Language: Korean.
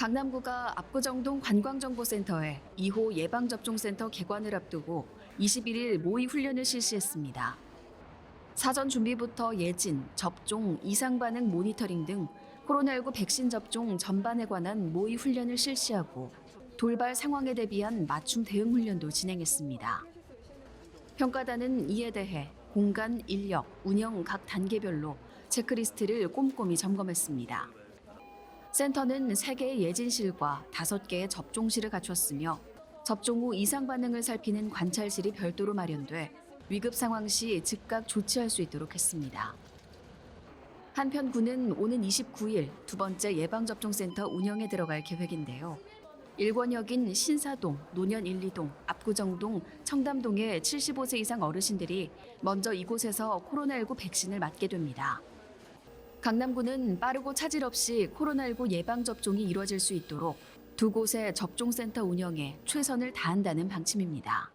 강남구가 압구정동 관광정보센터에 2호 예방접종센터 개관을 앞두고 21일 모의 훈련을 실시했습니다. 사전 준비부터 예진, 접종, 이상 반응 모니터링 등 코로나19 백신 접종 전반에 관한 모의 훈련을 실시하고 돌발 상황에 대비한 맞춤 대응 훈련도 진행했습니다. 평가단은 이에 대해 공간, 인력, 운영 각 단계별로 체크리스트를 꼼꼼히 점검했습니다. 센터는 3개의 예진실과 5개의 접종실을 갖췄으며 접종 후 이상 반응을 살피는 관찰실이 별도로 마련돼 위급 상황 시 즉각 조치할 수 있도록 했습니다. 한편 군은 오는 29일 두 번째 예방접종센터 운영에 들어갈 계획인데요. 일권역인 신사동, 노년 1, 2동, 압구정동, 청담동의 75세 이상 어르신들이 먼저 이곳에서 코로나19 백신을 맞게 됩니다. 강남구는 빠르고 차질 없이 코로나19 예방접종이 이루어질 수 있도록 두 곳의 접종센터 운영에 최선을 다한다는 방침입니다.